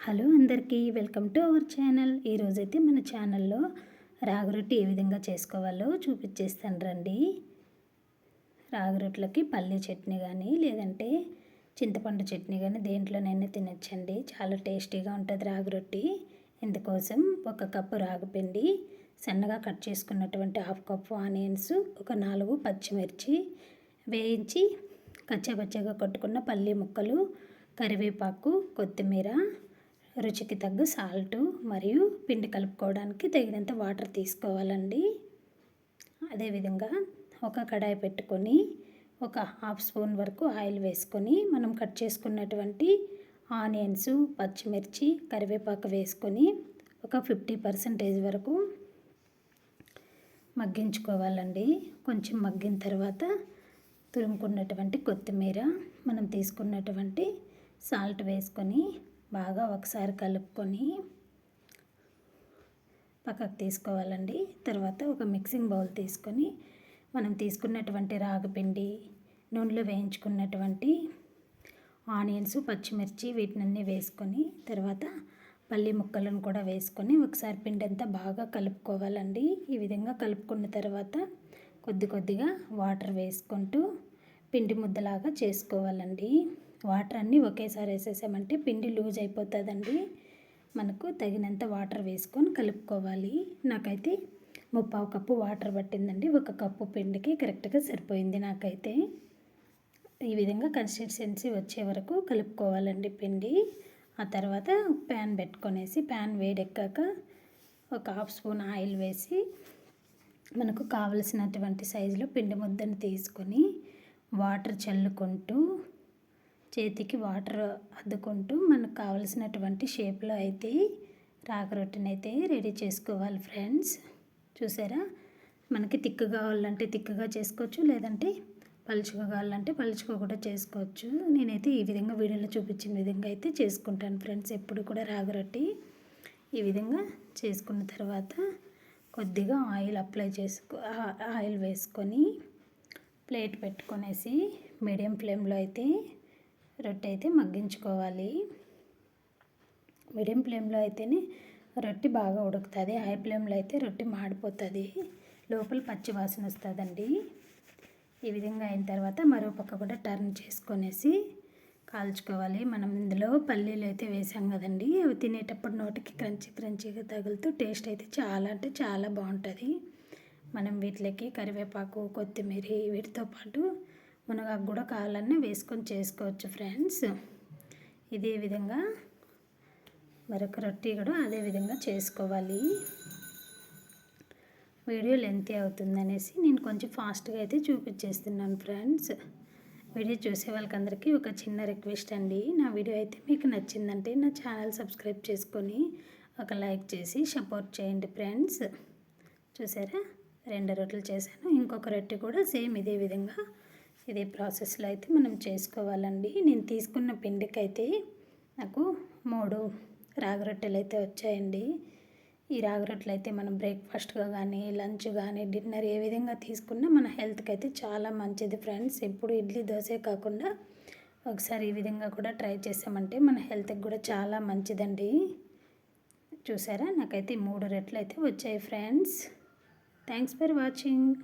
Hello అందరికీ welcome to our channel. ఈరోజైతే మన ఛానల్లో రాగి రొట్టి ఏ విధంగా చేసుకోవాలో చూపించేస్తాను రండి. రాగి రొట్టెలకి పల్లీ చట్నీ కానీ లేదంటే చింతపండు చట్నీ కానీ దేంట్లోనైనా తినచ్చండి. చాలా టేస్టీగా ఉంటుంది రాగి రొట్టి. ఇందుకోసం ఒక కప్పు రాగిపిండి సన్నగా కట్ చేసుకున్నటువంటి హాఫ్ కప్పు ఆనియన్స్ ఒక నాలుగు పచ్చిమిర్చి వేయించి కచ్చపచ్చగా కొట్టుకున్న పల్లి ముక్కలు కరివేపాకు కొత్తిమీర రుచికి తగ్గు సాల్ట్ మరియు పిండి కలుపుకోవడానికి తగినంత వాటర్ తీసుకోవాలండి. అదేవిధంగా ఒక కడాయి పెట్టుకొని ఒక హాఫ్ స్పూన్ వరకు ఆయిల్ వేసుకొని మనం కట్ చేసుకున్నటువంటి ఆనియన్స్ పచ్చిమిర్చి కరివేపాకు వేసుకొని ఒక ఫిఫ్టీ పర్సెంటేజ్ వరకు మగ్గించుకోవాలండి. కొంచెం మగ్గిన తర్వాత తురుముకున్నటువంటి కొత్తిమీర మనం తీసుకున్నటువంటి సాల్ట్ వేసుకొని బాగా ఒకసారి కలుపుకొని పక్కకు తీసుకోవాలండి. తర్వాత ఒక మిక్సింగ్ బౌల్ తీసుకొని మనం తీసుకున్నటువంటి రాగిపిండి నూనెలో వేయించుకున్నటువంటి ఆనియన్స్ పచ్చిమిర్చి వీటినన్నీ వేసుకొని తర్వాత పల్లి ముక్కలను కూడా వేసుకొని ఒకసారి పిండి అంతా బాగా కలుపుకోవాలండి. ఈ విధంగా కలుపుకున్న తర్వాత కొద్ది కొద్దిగా వాటర్ వేసుకుంటూ పిండి ముద్దలాగా చేసుకోవాలండి. వాటర్ అన్నీ ఒకేసారి వేసేసామంటే పిండి లూజ్ అయిపోతుందండి. మనకు తగినంత వాటర్ వేసుకొని కలుపుకోవాలి. నాకైతే ముప్పావు కప్పు వాటర్ పట్టిందండి. ఒక కప్పు పిండికి కరెక్ట్గా సరిపోయింది నాకైతే. ఈ విధంగా కన్సిస్టెన్సీ వచ్చే వరకు కలుపుకోవాలండి పిండి. ఆ తర్వాత ప్యాన్ పెట్టుకొనేసి ప్యాన్ వేడెక్కాక ఒక హాఫ్ స్పూన్ ఆయిల్ వేసి మనకు కావలసినటువంటి సైజులో పిండి ముద్దను తీసుకొని వాటర్ చల్లుకుంటూ చేతికి వాటర్ అద్దుకుంటూ మనకు కావలసినటువంటి షేప్లో అయితే రాగి రొట్టెని అయితే రెడీ చేసుకోవాలి ఫ్రెండ్స్. చూసారా? మనకి తిక్కు కావాలంటే తిక్కుగా చేసుకోవచ్చు లేదంటే పలుచుగా కావాలంటే పలుచుగా కూడా చేసుకోవచ్చు. నేనైతే ఈ విధంగా వీడియోలో చూపించిన విధంగా అయితే చేసుకుంటాను ఫ్రెండ్స్. ఎప్పుడు కూడా రాగరొట్టి ఈ విధంగా చేసుకున్న తర్వాత కొద్దిగా ఆయిల్ అప్లై చేసుకో ఆయిల్ వేసుకొని ప్లేట్ పెట్టుకొనేసి మీడియం ఫ్లేమ్లో అయితే రొట్టె అయితే మగ్గించుకోవాలి. మీడియం ఫ్లేమ్లో అయితేనే రొట్టె బాగా ఉడుకుతుంది. హై ఫ్లేమ్లో అయితే రొట్టె మాడిపోతుంది. లోపల పచ్చి వాసన వస్తుందండి. ఈ విధంగా అయిన తర్వాత మరో పక్క కూడా టర్న్ చేసుకొనేసి కాల్చుకోవాలి. మనం ఇందులో పల్లీలు అయితే వేసాం కదండి. అవి తినేటప్పుడు నోటికి క్రంచి క్రంచిగా తగులుతూ టేస్ట్ అయితే చాలా అంటే చాలా బాగుంటుంది. మనం వీటికి కరివేపాకు కొత్తిమీర వీటితో పాటు మునగాకు కూడా కావాలన్నీ వేసుకొని చేసుకోవచ్చు ఫ్రెండ్స్. ఇదే విధంగా మరొక రొట్టి కూడా అదే విధంగా చేసుకోవాలి. వీడియో లెంతీ అవుతుందనేసి నేను కొంచెం ఫాస్ట్గా అయితే చూపించేస్తున్నాను ఫ్రెండ్స్. వీడియో చూసే వాళ్ళకందరికీ ఒక చిన్న రిక్వెస్ట్ అండి. నా వీడియో అయితే మీకు నచ్చిందంటే నా ఛానల్ సబ్స్క్రైబ్ చేసుకొని ఒక లైక్ చేసి సపోర్ట్ చేయండి ఫ్రెండ్స్. చూసారా? రెండు రొట్టెలు చేశాను. ఇంకొక రొట్టె కూడా సేమ్ ఇదే విధంగా ఇదే ప్రాసెస్లో అయితే మనం చేసుకోవాలండి. నేను తీసుకున్న పిండికైతే నాకు మూడు రాగరొట్టెలు అయితే వచ్చాయండి. ఈ రాగరొట్టెలు అయితే మనం బ్రేక్ఫాస్ట్గా కానీ లంచ్ కానీ డిన్నర్ ఏ విధంగా తీసుకున్నా మన హెల్త్కి అయితే చాలా మంచిది ఫ్రెండ్స్. ఎప్పుడు ఇడ్లీ దోశ కాకుండా ఒకసారి ఈ విధంగా కూడా ట్రై చేసామంటే మన హెల్త్కి కూడా చాలా మంచిదండి. చూసారా? నాకైతే మూడు రెట్లు అయితే వచ్చాయి ఫ్రెండ్స్. Thanks for watching.